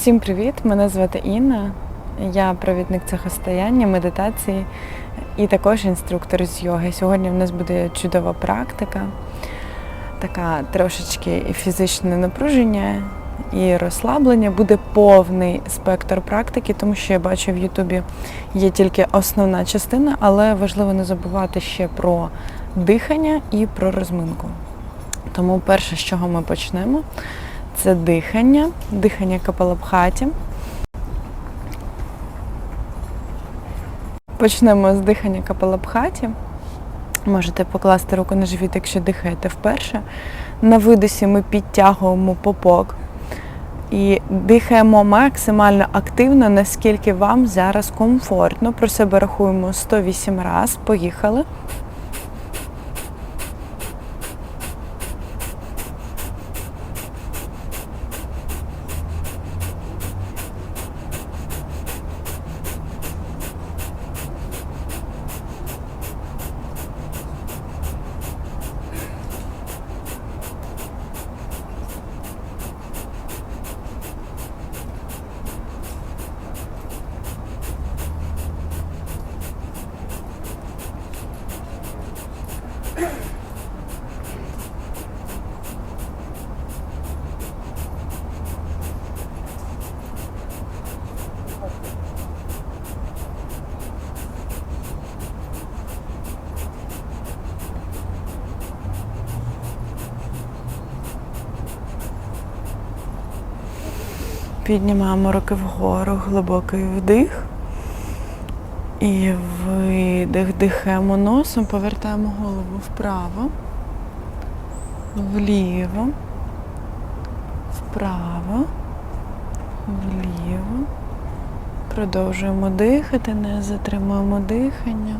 Всім привіт! Мене звати Інна. Я провідник цехостояння, медитації і також інструктор з йоги. Сьогодні в нас буде чудова практика, така трошечки фізичне напруження і розслаблення. Буде повний спектр практики, тому що я бачу в Ютубі є тільки основна частина, але важливо не забувати ще про дихання і про розминку. Тому перше, з чого ми почнемо, це дихання, дихання капалабхаті. Почнемо з дихання капалабхаті. Можете покласти руку на живіт, якщо дихаєте вперше. На видосі ми підтягуємо попок і дихаємо максимально активно, наскільки вам зараз комфортно. Про себе рахуємо 108 разів. Поїхали. Піднімаємо руки вгору, глибокий вдих. І видих, дихаємо носом, повертаємо голову вправо, вліво, вправо, вліво. Продовжуємо дихати, не затримуємо дихання.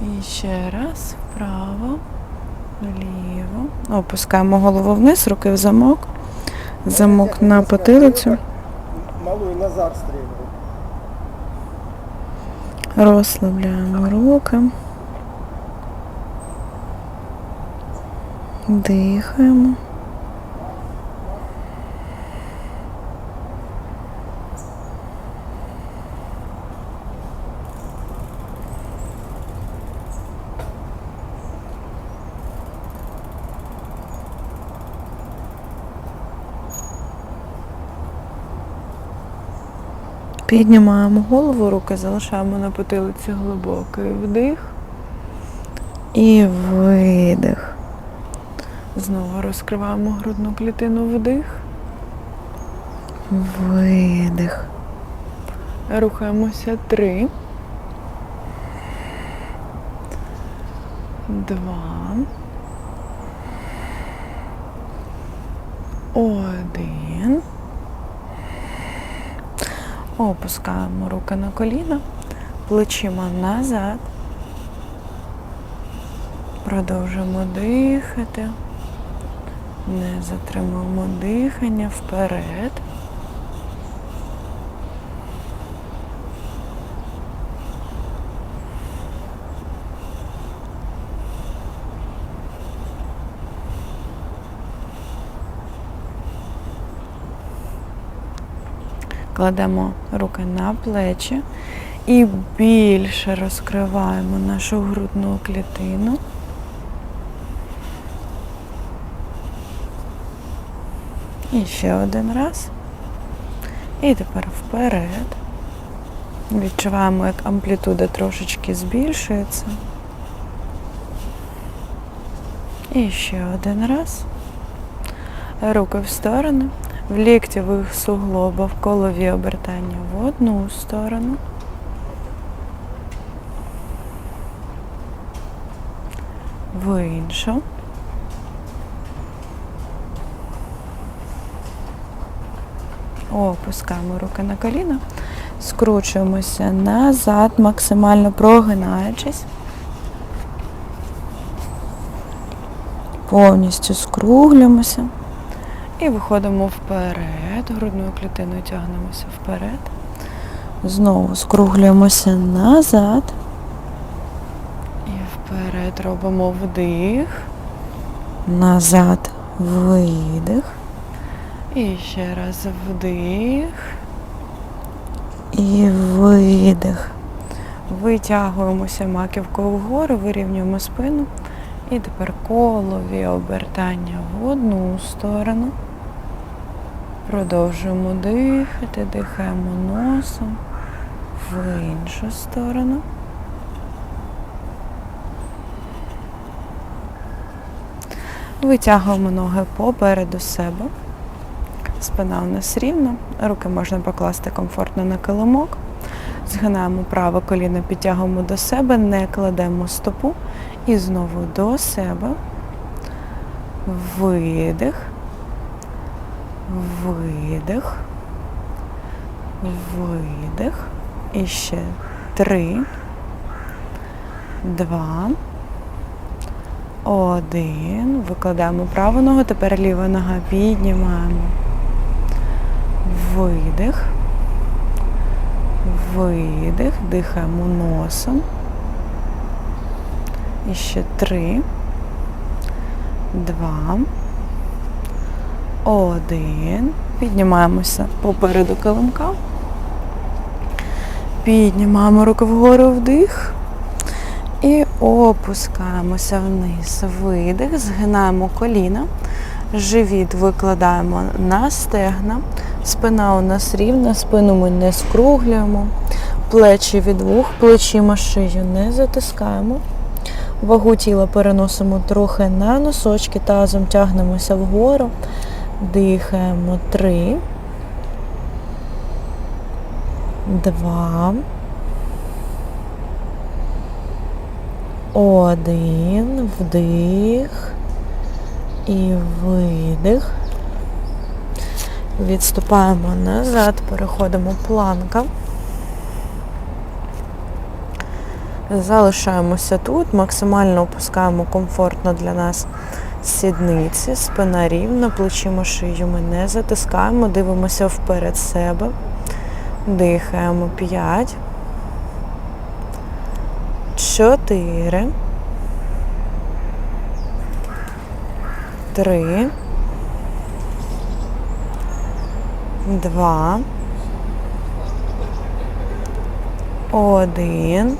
І ще раз вправо, вліво. Опускаємо голову вниз, руки в замок. Замок на потилицю. Малую назад стрельнул. Розслабляємо руки. Дихаємо. Піднімаємо голову, руки залишаємо на потилиці глибокий вдих і видих. Знову розкриваємо грудну клітину вдих. Видих. Рухаємося три. Два. Один. Опускаємо руки на коліна, плечима назад. Продовжуємо дихати. Не затримуємо дихання вперед. Кладемо руки на плечі і більше розкриваємо нашу грудну клітину. І ще один раз. І тепер вперед. Відчуваємо, як амплітуда трошечки збільшується. І ще один раз. Руки в сторони. В ліктєвих суглобах колові обертання в одну сторону. В іншу. Опускаємо руки на коліна, скручуємося назад, максимально прогинаючись. Повністю скруглюємося. І виходимо вперед, грудною клітиною тягнемося вперед. Знову скруглюємося назад. І вперед робимо вдих. Назад видих. І ще раз вдих. І видих. Витягуємося маківкою вгору, вирівнюємо спину. І тепер колові обертання в одну сторону. Продовжуємо дихати, дихаємо носом в іншу сторону. Витягуємо ноги попереду себе. Спина у нас рівна, руки можна покласти комфортно на килимок. Згинаємо праве коліно, підтягуємо до себе, не кладемо стопу. І знову до себе. Видих. Видих. Видих. І ще три. Два. Один. Викладаємо праву ногу, тепер ліва нога піднімаємо. Видих. Видих. Дихаємо носом. І ще три. Два. Один. Піднімаємося попереду килимка. Піднімаємо руки вгору вдих. І опускаємося вниз. Видих, згинаємо коліна. Живіт викладаємо на стегна. Спина у нас рівна, спину ми не скруглюємо. Плечі від вух, плечима шию не затискаємо. Вагу тіла переносимо трохи на носочки, тазом тягнемося вгору. Дихаємо три. Два. Один. Вдих. І видих. Відступаємо назад, переходимо планка. Залишаємося тут, максимально опускаємо комфортно для нас сідниці, спина рівна, плечима шию ми не затискаємо, дивимося вперед себе. Дихаємо 5. 4. 3. 2. 1.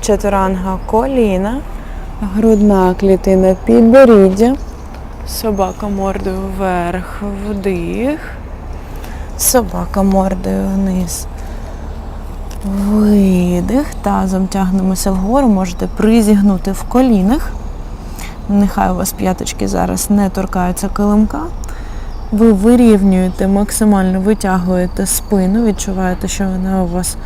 Чатуранга коліна, грудна клітина підборіддя, собака мордою вверх, вдих, собака мордою вниз. Видих. Тазом тягнемося вгору, можете призігнути в колінах. Нехай у вас п'яточки зараз не торкаються килимка. Ви вирівнюєте, максимально витягуєте спину, відчуваєте, що вона у вас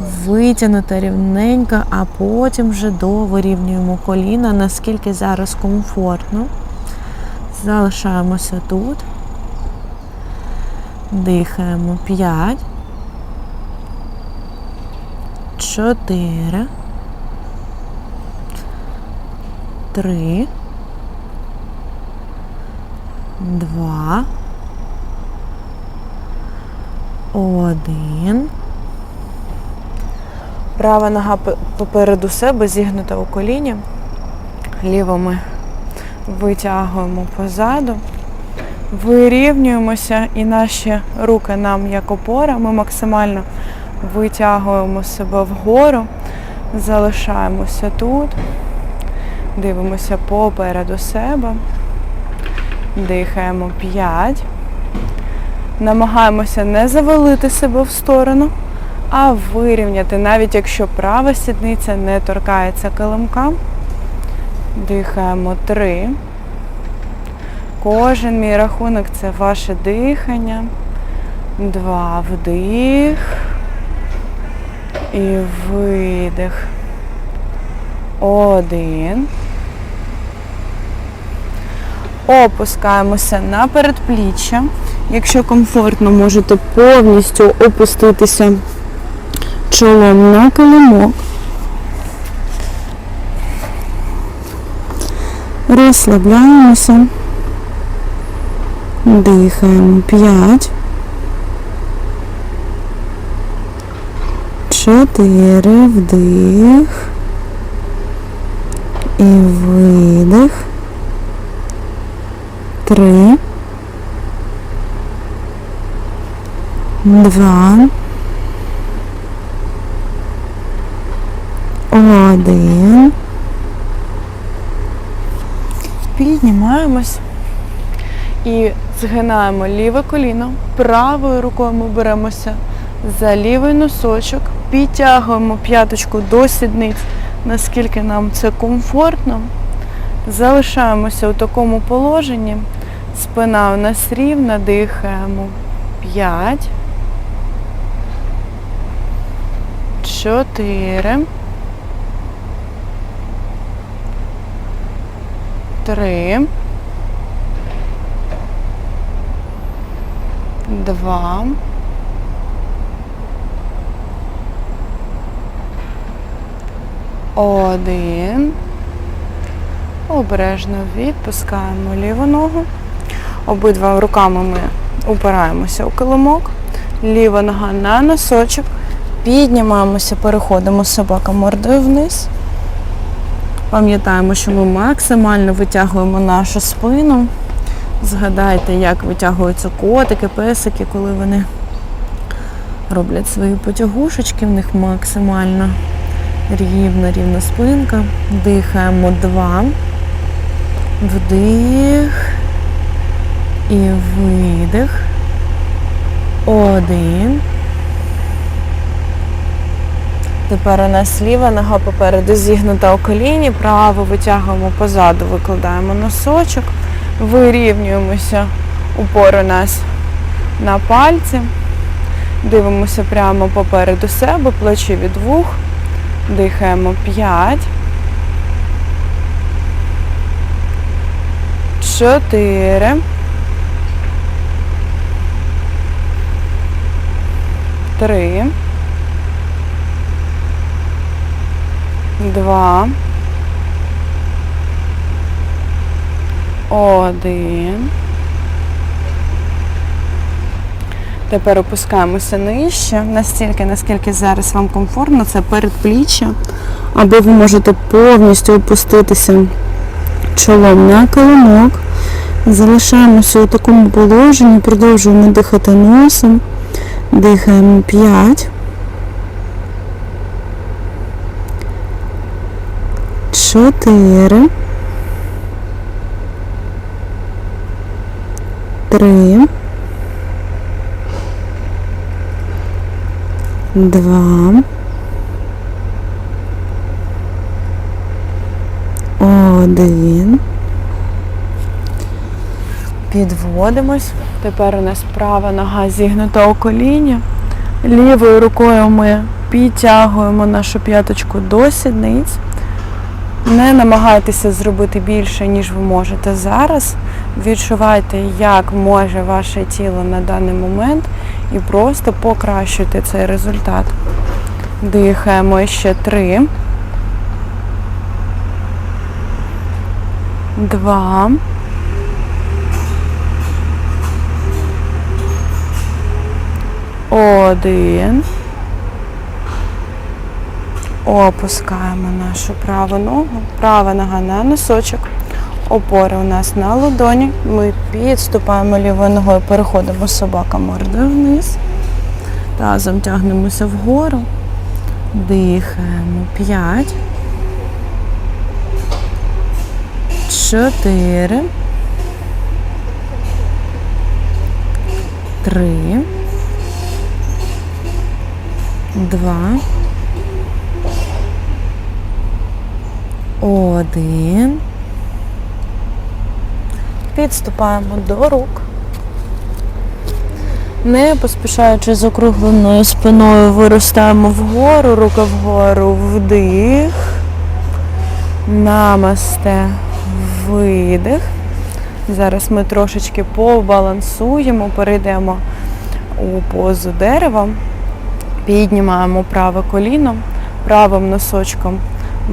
витягнута рівненька, а потім вже до вирівнюємо коліна, наскільки зараз комфортно. Залишаємося тут. Дихаємо 5. 4. 3. 2. 1. Права нога попереду себе зігнута у коліні. Ліву ми витягуємо позаду. Вирівнюємося і наші руки нам як опора. Ми максимально витягуємо себе вгору, залишаємося тут, дивимося попереду себе, дихаємо 5. Намагаємося не завалити себе в сторону, а вирівняти, навіть якщо права сідниця не торкається килимка. Дихаємо 3. Кожен мій рахунок це ваше дихання. Два вдих. І видих. Один. Опускаємося на передпліччя. Якщо комфортно, можете повністю опуститися чолом на килимок. Розслабляємося. Дихаємо 5. 4 вдих. І видих. Три. Два. Один. Піднімаємось і згинаємо ліве коліно. Правою рукою ми беремося за лівий носочок, підтягуємо п'яточку до сідниць, наскільки нам це комфортно. Залишаємося у такому положенні. Спина у нас рівна, дихаємо. 5. 4. 3. 2. Один. Обережно відпускаємо ліву ногу. Обидва руками ми упираємося у килимок. Ліва нога на носочок. Піднімаємося, переходимо собака мордою вниз. Пам'ятаємо, що ми максимально витягуємо нашу спину. Згадайте, як витягуються котики, песики, коли вони роблять свої потягушечки, в них максимально рівна, рівна спинка. Дихаємо два. Вдих і видих. Один. Тепер у нас ліва нога попереду зігнута у коліні, праву витягуємо позаду, викладаємо носочок, вирівнюємося упор у нас на пальці, дивимося прямо попереду себе, плечі від вух, дихаємо 5, 4, Три. Два. Один. Тепер опускаємося нижче, настільки, наскільки зараз вам комфортно, це передпліччя. Або ви можете повністю опуститися чолом на килимок. Залишаємося у такому положенні, продовжуємо дихати носом. Дихаємо 5. 4. 3. 2. Один. Підводимось. Тепер у нас права нога зігнута у коліні. Лівою рукою ми підтягуємо нашу п'яточку до сідниць. Не намагайтеся зробити більше, ніж ви можете зараз. Відчувайте, як може ваше тіло на даний момент, і просто покращуйте цей результат. Дихаємо ще три. Два. Один. Опускаємо нашу праву ногу, права нога на носочок. Опора у нас на ладоні. Ми підступаємо лівою ногою, переходимо собака мордою вниз. Тазом тягнемося вгору. Дихаємо. П'ять. Чотири. Три. Два. Один. Підступаємо до рук. Не поспішаючи з округленою спиною, виростаємо вгору, рука вгору, вдих. Намасте. Видих. Зараз ми трошечки побалансуємо, перейдемо у позу дерева. Піднімаємо праве коліно, правим носочком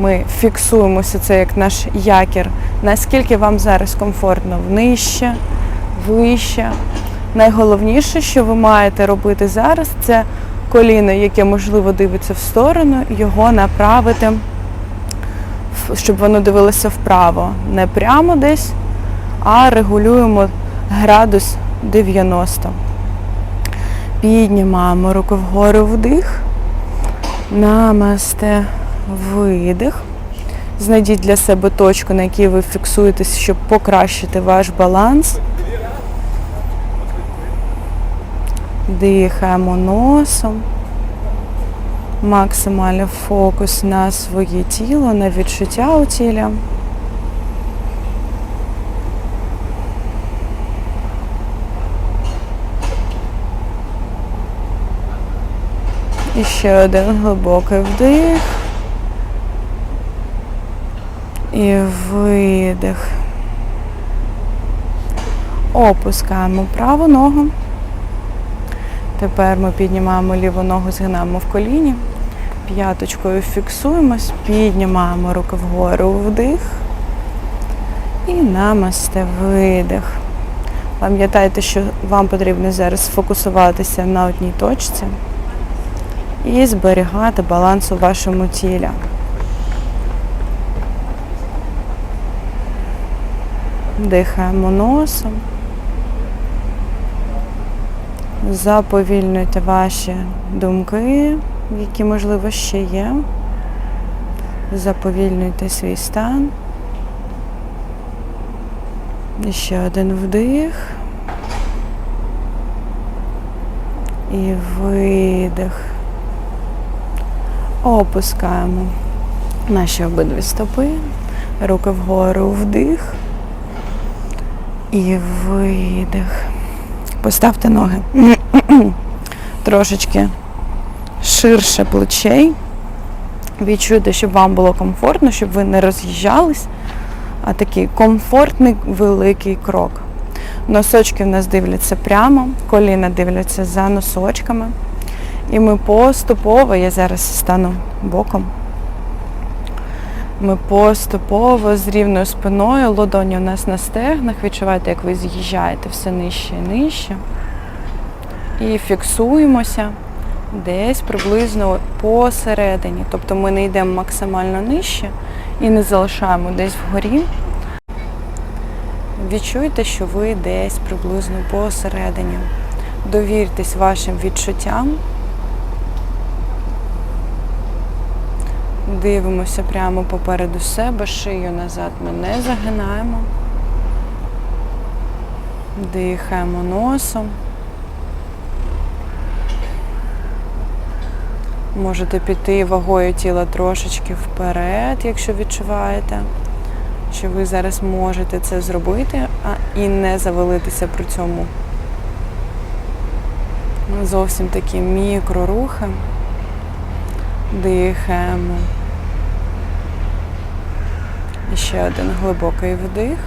ми фіксуємося, це як наш якір. Наскільки вам зараз комфортно нижче, вище. Найголовніше, що ви маєте робити зараз, це коліно, яке можливо дивиться в сторону, його направити, щоб воно дивилося вправо. Не прямо десь, а регулюємо градус 90. Піднімаємо руки вгору вдих. Намасте видих. Знайдіть для себе точку, на якій ви фіксуєтесь, щоб покращити ваш баланс. Дихаємо носом. Максимальний фокус на своє тіло, на відчуття у тілі. І ще один глибокий вдих. І видих. Опускаємо праву ногу. Тепер ми піднімаємо ліву ногу, згинаємо в коліні. П'яточкою фіксуємось, піднімаємо руки вгору вдих. І намасте видих. Пам'ятайте, що вам потрібно зараз сфокусуватися на одній точці і зберігати баланс у вашому тілі. Дихаємо носом. Заповільнюйте ваші думки, які, можливо, ще є. Заповільнюйте свій стан. І ще один вдих. І видих. Опускаємо наші обидві стопи, руки вгору вдих і видих. Поставте ноги трошечки ширше плечей. Відчуйте, щоб вам було комфортно, щоб ви не роз'їжджались, а такий комфортний великий крок. Носочки в нас дивляться прямо, коліна дивляться за носочками. І ми поступово, я зараз стану боком. Ми поступово з рівною спиною, ладоні у нас на стегнах, відчуваєте, як ви з'їжджаєте все нижче і нижче. І фіксуємося десь приблизно посередині. Тобто ми не йдемо максимально нижче і не залишаємо десь вгорі. Відчуйте, що ви десь приблизно посередині. Довіртесь вашим відчуттям. Дивимося прямо попереду себе, шию назад ми не загинаємо. Дихаємо носом. Можете піти вагою тіла трошечки вперед, якщо відчуваєте, що ви зараз можете це зробити, а і не завалитися при цьому. Зовсім такі мікрорухи. Дихаємо. І ще один глибокий вдих.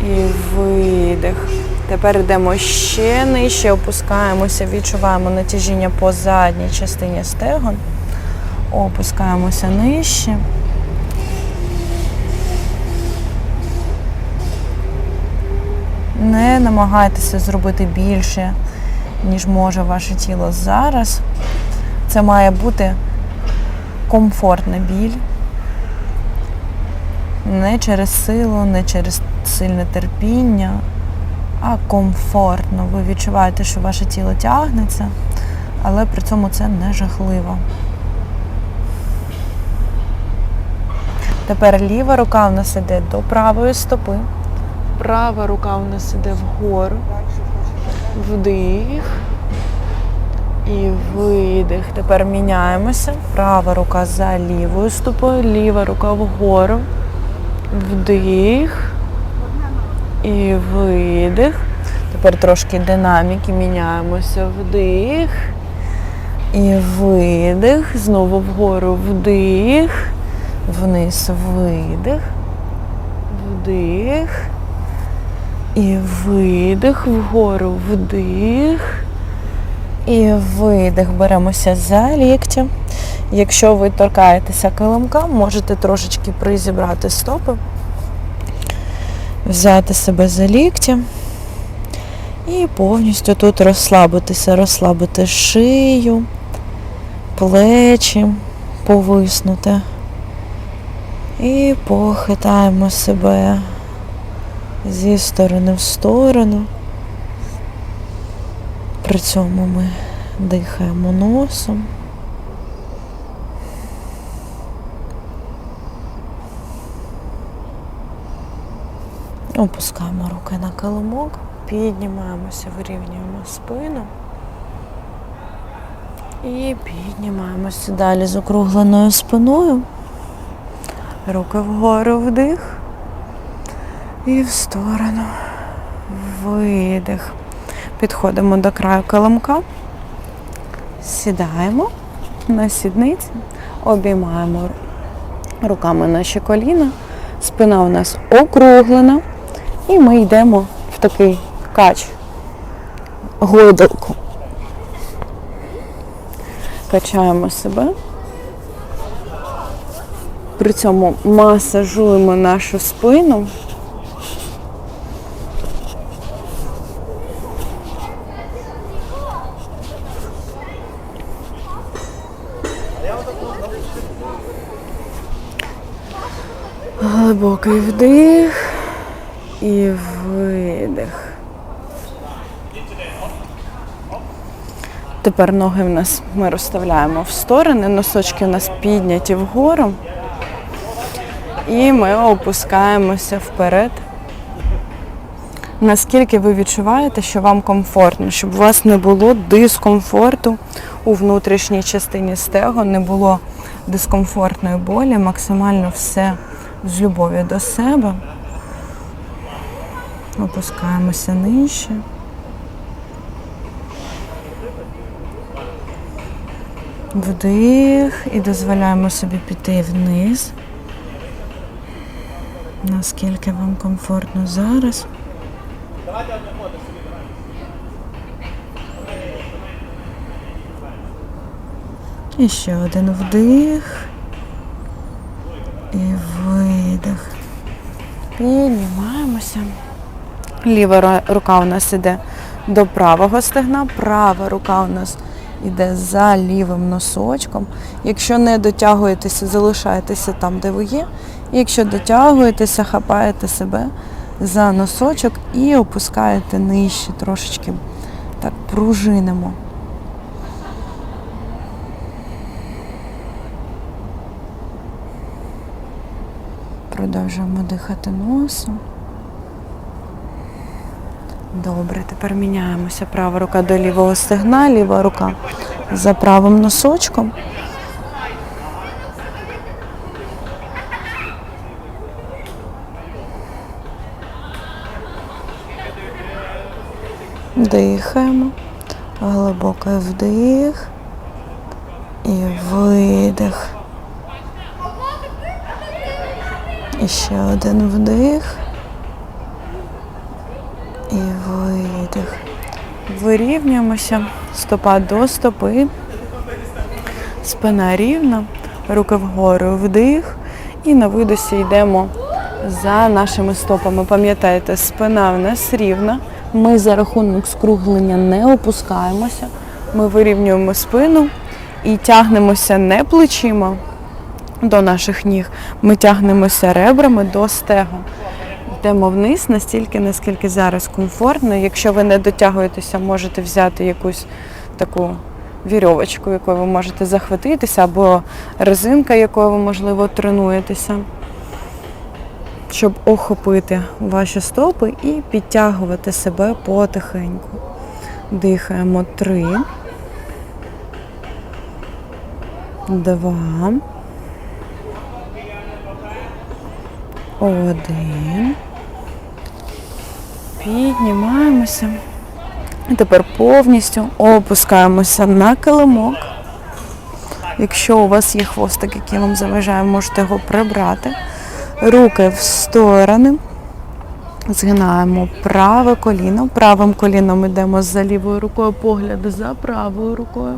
І видих. Тепер йдемо ще нижче, опускаємося, відчуваємо натяжіння по задній частині стегон. Опускаємося нижче. Не намагайтеся зробити більше, ніж може ваше тіло зараз. Це має бути комфортна біль. Не через силу, не через сильне терпіння, а комфортно. Ви відчуваєте, що ваше тіло тягнеться, але при цьому це не жахливо. Тепер ліва рука у нас іде до правої стопи. Права рука у нас іде вгору. Вдих. І видих. Тепер міняємося. Права рука за лівою стопою, ліва рука вгору. Вдих. І видих. Тепер трошки динаміки. Міняємося. Вдих. І видих. Знову вгору вдих. Вниз видих. Вдих. І видих. Вгору вдих. І видих. Беремося за ліктя. Якщо ви торкаєтеся килимка, можете трошечки призібрати стопи, взяти себе за ліктя і повністю тут розслабитися, розслабити шию, плечі, повиснути. І похитаємо себе зі сторони в сторону. При цьому ми дихаємо носом. Опускаємо руки на килимок, піднімаємося, вирівнюємо спину. І піднімаємося далі з округленою спиною. Руки вгору вдих. І в сторону. Видих. Підходимо до краю килимка. Сідаємо на сідниці, обіймаємо руками наші коліна. Спина у нас округлена. І ми йдемо в такий кач. Гойдалку. Качаємо себе. При цьому масажуємо нашу спину. Глибокий вдих і видих. Тепер ноги в нас ми розставляємо в сторони, носочки у нас підняті вгору. І ми опускаємося вперед. Наскільки ви відчуваєте, що вам комфортно, щоб у вас не було дискомфорту у внутрішній частині стегу, не було дискомфортної болі, максимально все з любов'ю до себе. Опускаємося нижче. Вдих і дозволяємо собі піти вниз. Наскільки вам комфортно зараз. І ще один вдих. І видих. Піднімаємося. Ліва рука у нас іде до правого стегна, права рука у нас іде за лівим носочком. Якщо не дотягуєтеся, залишайтеся там, де ви є. Якщо дотягуєтеся, хапаєте себе за носочок і опускаєте нижче трошечки. Так, пружинимо. Продовжуємо дихати носом. Добре, тепер міняємося. Права рука до лівого стегна, ліва рука за правим носочком. Дихаємо. Глибокий вдих і видих. І ще один вдих. І видих. Вирівнюємося. Стопа до стопи. Спина рівна. Руки вгору вдих. І на видосі йдемо за нашими стопами. Пам'ятаєте, спина в нас рівна. Ми за рахунок скруглення не опускаємося. Ми вирівнюємо спину і тягнемося не плечима до наших ніг. Ми тягнемося ребрами до стегон. Йдемо вниз настільки, наскільки зараз комфортно. Якщо ви не дотягуєтеся, можете взяти якусь таку вірьовочку, якою ви можете захватитися, або резинка, якою ви, можливо, тренуєтеся, щоб охопити ваші стопи і підтягувати себе потихеньку. Дихаємо три. Два. Один. Піднімаємося. І тепер повністю опускаємося на килимок. Якщо у вас є хвостик, який вам заважає, можете його прибрати. Руки в сторони. Згинаємо праве коліно. Правим коліном йдемо за лівою рукою, погляд за правою рукою.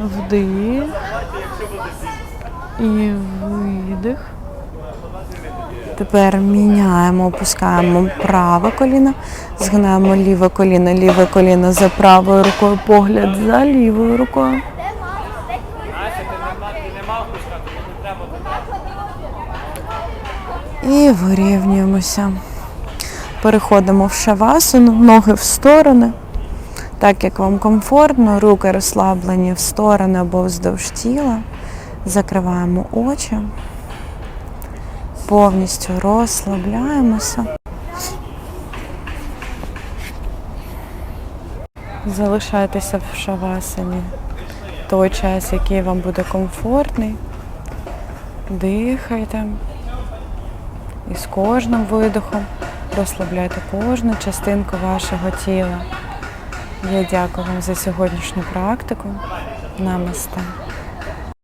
Вдих. І видих. Тепер міняємо, опускаємо праве коліно, згинаємо ліве коліно, ліве коліно за правою рукою, погляд за лівою рукою. І вирівнюємося. Переходимо в шавасану, ноги в сторони, так як вам комфортно, руки розслаблені в сторони або вздовж тіла. Закриваємо очі. Повністю розслабляємося. Залишайтеся в шавасані той час, який вам буде комфортний. Дихайте. І з кожним видихом розслабляйте кожну частинку вашого тіла. Я дякую вам за сьогоднішню практику. Намасте.